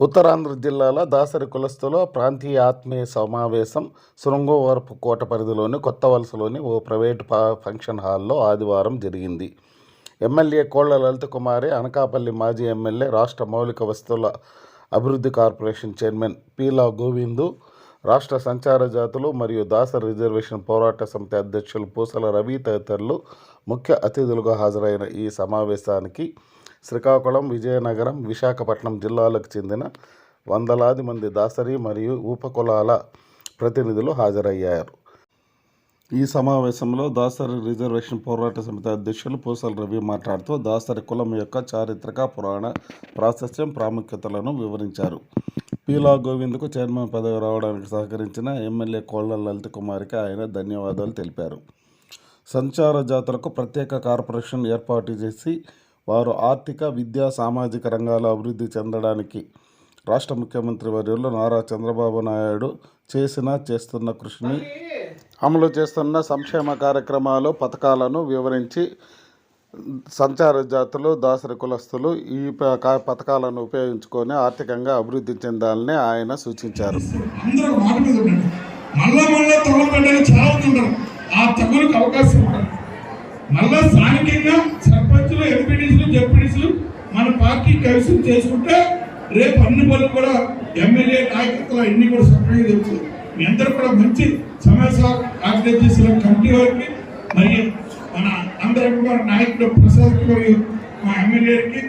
ఉత్తరాంధ్ర జిల్లాల దాసరి కులస్తుల ప్రాంతీయ ఆత్మీయ సమావేశం శృంగవరపు కోట పరిధిలోని కొత్త వలసలోని ఓ ప్రైవేటు ఫంక్షన్ హాల్లో ఆదివారం జరిగింది. ఎమ్మెల్యే కోళ్ళ లలిత కుమారి అనకాపల్లి మాజీ ఎమ్మెల్యే రాష్ట్ర మౌలిక వస్తువుల అభివృద్ధి కార్పొరేషన్ చైర్మన్ పీలా గోవిందు రాష్ట్ర సంచార జాతులు మరియు దాసరి రిజర్వేషన్ పోరాట సమితి అధ్యక్షులు పూసల రవి తదితరులు ముఖ్య అతిథులుగా హాజరైన ఈ సమావేశానికి శ్రీకాకుళం విజయనగరం విశాఖపట్నం జిల్లాలకు చెందిన వందలాది మంది దాసరి మరియు ఉపకులాల ప్రతినిధులు హాజరయ్యారు. ఈ సమావేశంలో దాసరి రిజర్వేషన్ పోరాట సమితి అధ్యక్షులు పూసల రవి మాట్లాడుతూ దాసరి కులం యొక్క చారిత్రక పురాణ ప్రాశస్త్యం ప్రాముఖ్యతలను వివరించారు. పీలా గోవింద్కు చైర్మన్ పదవి రావడానికి సహకరించిన ఎమ్మెల్యే కోళ్ళ లలిత కుమార్కి ఆయన ధన్యవాదాలు తెలిపారు. సంచార జాతులకు ప్రత్యేక కార్పొరేషన్ ఏర్పాటు చేసి వారు ఆర్థిక విద్యా సామాజిక రంగాల అభివృద్ధి చెందడానికి రాష్ట్ర ముఖ్యమంత్రి వర్యుల్లో నారా చంద్రబాబు నాయుడు చేసిన చేస్తున్న కృషిని అమలు చేస్తున్న సంక్షేమ కార్యక్రమాలు పథకాలను వివరించి సంచార జాతులు దాసరి కులస్తులు ఈ ప- కా- పథకాలను ఉపయోగించుకొని ఆర్థికంగా అభివృద్ధి చెందాలని ఆయన సూచించారు. మళ్ళా మళ్ళా తగులు పెట్టడానికి చాలా ఉంటారు. ఆ తగులకు అవకాశం ఉంటుంది మళ్ళా స్థానికంగా సర్పంచ్ ఎంపీడీసీలు జెడ్పీడీసీలు మన పార్టీ కలిసి చేసుకుంటే రేపు అన్ని పనులు కూడా ఎమ్మెల్యే నాయకత్వం అన్ని కూడా సక్రమంగా జరుగుతుంది మీ అందరూ కూడా మంచి సమాచారం ఆర్గనైజ్ చేసిన కమిటీ వారికి మరియు మన అందరూ కూడా నాయకుడు ప్రసాద్ మరియు మా ఎమ్మెల్యేకి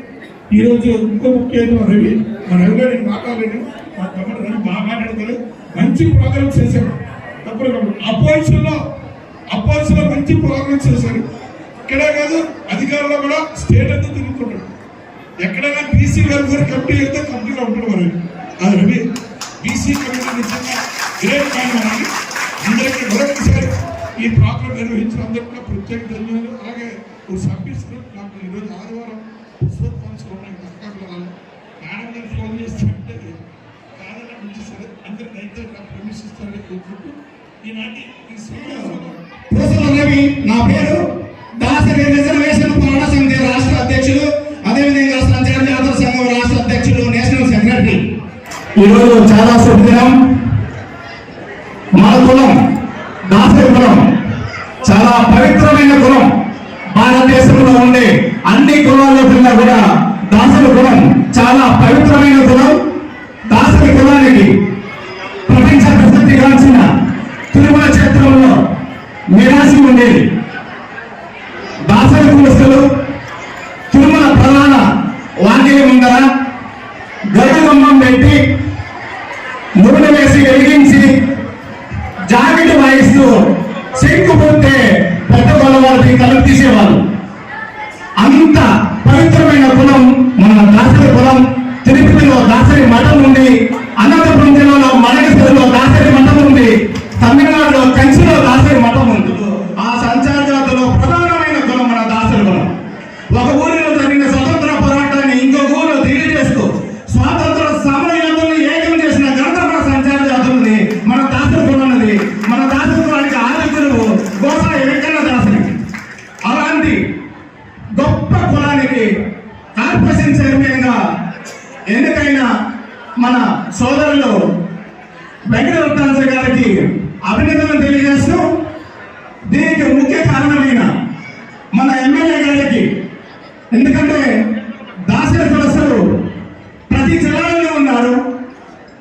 ఈరోజు ఇంకో ముఖ్యమైన రవి మా రవి గారు నేను మాట్లాడలేదు మా తమ్ముడు రవి బాగా మాట్లాడతారు మంచి ప్రోగ్రామ్స్ చేశారు తప్పుడు అపోజిషన్లో అపోజిషన్లో మంచి ప్రోగ్రామ్స్ చేశారు అక్కడే కాదు అధికారంలో కూడా స్టేట్ అంతా తిరుగుతుంటాడు ఎక్కడైనా బీసీ వెల్ఫేర్ కమిటీ వెళ్తే కంపెనీలో ఉంటాడు మరి. అది రవి బీసీ కమిటీ నిజంగా గ్రేట్ పైన మనకి అందరికీ మరొకసారి ఈ ప్రాబ్లం నిర్వహించిన అందరికీ కూడా ప్రత్యేక ధన్యవాదాలు. అలాగే ఒక సభ్యులు నాకు ఈరోజు ఆదివారం పుష్పోత్సవం ఉన్నాయి. దక్కాలి మేడం గారు ఫోన్ చేసి చెప్తే కాదన్న నుంచి సరే. అందరికి అయితే నాకు ప్రమిస్ ఇస్తారని కోరుకుంటూ ఈనాటి ఈ సమావేశంలో నా పేరు దాసరి రిజర్వేషన్ పోరాట సమితి రాష్ట్ర అధ్యక్షులు అదేవిధంగా సంచార జాతర సంఘం రాష్ట్ర అధ్యక్షులు నేషనల్ సెక్రటరీ. ఈరోజు చాలా శుభదినం మన కులం. దాసరి కులం. చాలా పవిత్రమైన కులం. భారతదేశంలో ఉండే అన్ని కులాల్లో కన్నా కూడా దాసరి కులం చాలా పవిత్రమైన కులం. దాసరి కులానికి ప్రపంచ కాల్సిన తిరుమల క్షేత్రంలో నిరాశి ఉండేది. కార్పొరేషన్ చైర్మన్గా ఎన్నికైన మన సోదరులు వెంకటరత్నాంజలి గారికి అభినందనలు తెలియజేస్తూ దీనికి ముఖ్య కారణమైన మన ఎమ్మెల్యే గారికి ఎందుకంటే దాసరి కులస్తులు ప్రతి జిల్లాలోనే ఉన్నారు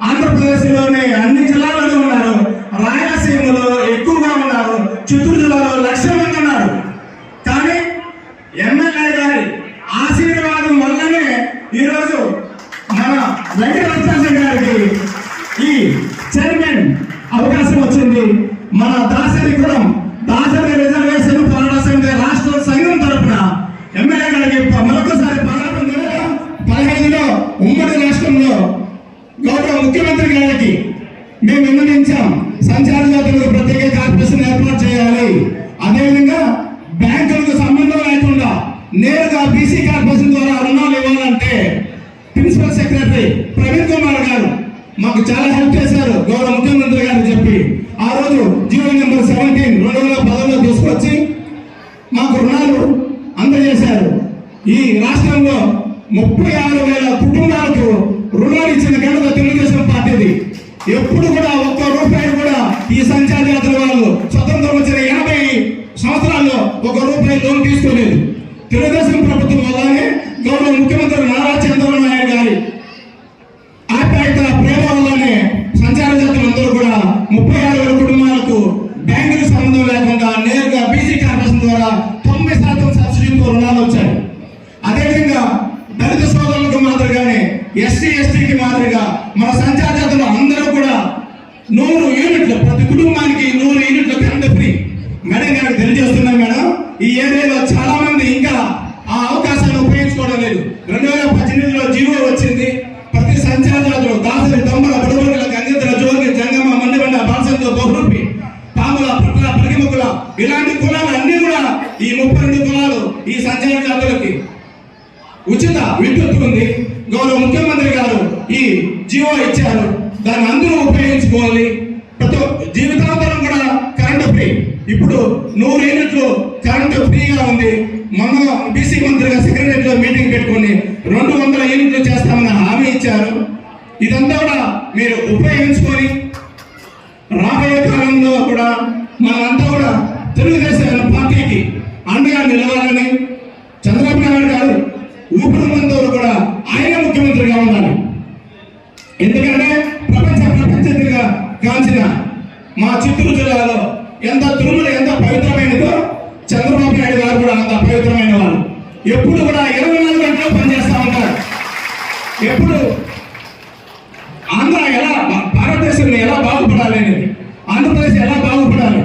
ఆంధ్రప్రదేశ్లోనే అన్ని జిల్లాలలో ఉన్నారు రాయలసీమలో ఎక్కువగా ఉన్నారు చిత్తూరు జిల్లాలో లక్షల మంది ఉన్నారు కానీ ఎమ్మెల్యే గారి ఆశీర్వాదం వల్లనే ఈరోజు మన వెంకటరత్నాథన్ గారికి ఈ చైర్మన్ అవకాశం వచ్చింది. మన దాసరి కులం దాసరి రిజర్వేషన్ పోరాట సంఘ రాష్ట్ర సంఘం తరపున ఎమ్మెల్యే గారికి మరొకసారి పదహారు నెలల పదహైదులో ఉమ్మడి రాష్ట్రంలో గౌరవ ముఖ్యమంత్రి గారికి మేము విన్నవించాం సంచార జాతులకు ప్రత్యేక కార్పొరేషన్ ఏర్పాటు చేయాలి అదేవిధంగా బ్యాంకులకు సంబంధం లేకుండా నేరుగా బీసీ కార్పొరేషన్ ద్వారా రుణాలు ఇవ్వాలంటే ప్రిన్సిపల్ సెక్రటరీ ప్రవీణ్ కుమార్ గారు మాకు చాలా హెల్ప్ చేశారు. గౌరవ ముఖ్యమంత్రి గారు చెప్పి. ఆ రోజు జీవో నెంబర్ సెవెంటీన్ రెండు వేల పదవిలో తీసుకొచ్చి మాకు రుణాలు అందజేశారు. ఈ రాష్ట్రంలో ముప్పై ఆరు వేల కుటుంబాలకు రుణాలు ఇచ్చిన ఘనత తెలుగుదేశం పార్టీది. ఎప్పుడు కూడా ఒక్క రూపాయి కూడా ఈ సంచార యాత్ర వాళ్ళు స్వతంత్రం వచ్చిన ఎనభై సంవత్సరాల్లో ఒక రూపాయి లోన్ తీసుకోలేదు. తెలుగుదేశం ప్రభుత్వం వల్లనే గౌరవ ముఖ్యమంత్రి నారా చంద్రబాబు తెలియజేస్తున్నాం మేడం. ఈ ఏరియాలో చాలా మంది ఇంకా ఆ అవకాశాన్ని ఉపయోగించుకోవడం లేదు. రెండు వేల పద్దెనిమిదిలో జీవో వచ్చింది. ప్రతి సంచారాలు దాసరి దొంగల బడుగుల గంగేంద్ర జోగి జంగమ మండిబండ బాసంతో బహురూపి పాముల పట్ల పరిగిముకుల ఇలాంటి కులాలు అన్ని కూడా ఈ ముప్పై రెండు కులాలు ఈ సంచార జాతులకి ఉచిత విద్యుత్ ఉంది. గౌరవ ముఖ్యమంత్రి గారు ఈ జీవో ఇచ్చారు. దాన్ని అందరూ ఉపయోగించుకోవాలి. ప్రతి జీవితం ఇప్పుడు నూరు యూనిట్లు కరెంటు ఫ్రీగా ఉంది. మొన్న బీసీ మంత్రిగా సెక్రటరీ లో మీటింగ్ పెట్టుకొని రెండు వందల యూనిట్లు చేస్తామని హామీ ఇచ్చారు. ఇదంతా కూడా మీరు ఉపయోగించుకొని రాబోయే కాలంలో కూడా మనంతా కూడా తెలుగుదేశం పార్టీకి అండగా నిలవాలని చంద్రబాబు నాయుడు గారు ఊపిరి వరకు కూడా ఆయన ముఖ్యమంత్రిగా ఉండాలి. ఎందుకంటే ప్రపంచ ప్రపంచంగా కాంచిన మా చిత్తూరు జిల్లాలో ఎంత తిరుమల ఎంత పవిత్రమైనదో చంద్రబాబు నాయుడు గారు కూడా అంత పవిత్రమైన వాళ్ళు ఎప్పుడు కూడా ఇరవై నాలుగు గంటలు పనిచేస్తా ఉంటారు. ఎప్పుడు ఆంధ్ర ఎలా భారతదేశం ఎలా బాగుపడాలి అనేది ఆంధ్రప్రదేశ్ ఎలా బాగుపడాలి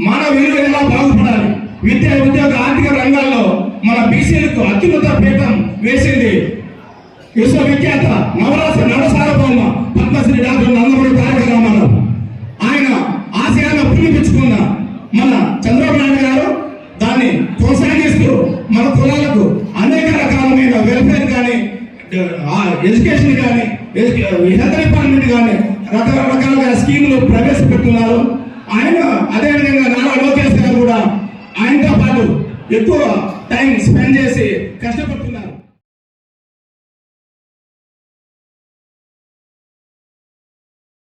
మన విలువ ఎలా బాగుపడాలి విద్య ఉద్యోగ ఆర్థిక రంగాల్లో మన బీసీలకు అత్యున్నత పీఠం వేసింది విశ్వవిఖ్యాత నవరాస నవసారభౌమ పద్మశ్రీ డాక్టర్ నందమూరి తారక రామారావు ఆయన ఆశయాన్ని పులిపించుకున్న మన చంద్రబాబు నాయుడు గారు దాన్ని కొనసాగిస్తూ మన కులాలకు అనేక రకాలమైన వెల్ఫేర్ కానీ ఎడ్యుకేషన్ కానీ హెల్త్ డిపార్ట్మెంట్ కానీ రకరకాలుగా స్కీములు ప్రవేశపెడుతున్నారు ఆయన అదేవిధంగా నారా లోకేష్ గారు కూడా ఆయనతో పాటు ఎక్కువ టైం స్పెండ్ చేసి కష్టపడుతున్నారు.